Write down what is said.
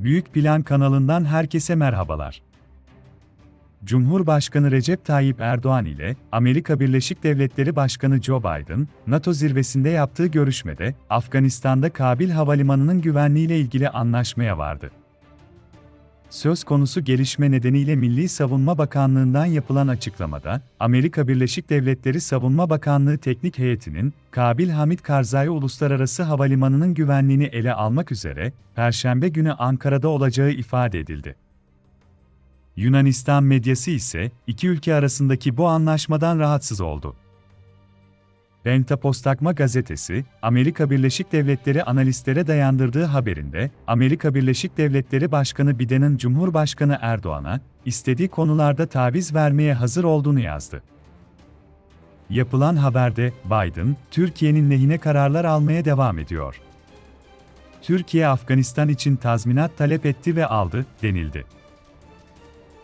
Büyük Plan kanalından herkese merhabalar. Cumhurbaşkanı Recep Tayyip Erdoğan ile Amerika Birleşik Devletleri Başkanı Joe Biden, NATO zirvesinde yaptığı görüşmede Afganistan'da Kabil Havalimanı'nın güvenliğiyle ilgili anlaşmaya vardı. Söz konusu gelişme nedeniyle Milli Savunma Bakanlığı'ndan yapılan açıklamada, Amerika Birleşik Devletleri Savunma Bakanlığı Teknik Heyeti'nin, Kabil Hamid Karzai Uluslararası Havalimanı'nın güvenliğini ele almak üzere, Perşembe günü Ankara'da olacağı ifade edildi. Yunanistan medyası ise, iki ülke arasındaki bu anlaşmadan rahatsız oldu. Pentapostakma gazetesi, Amerika Birleşik Devletleri analistlere dayandırdığı haberinde, Amerika Birleşik Devletleri Başkanı Biden'in Cumhurbaşkanı Erdoğan'a, istediği konularda taviz vermeye hazır olduğunu yazdı. Yapılan haberde, Biden, Türkiye'nin lehine kararlar almaya devam ediyor. Türkiye Afganistan için tazminat talep etti ve aldı, denildi.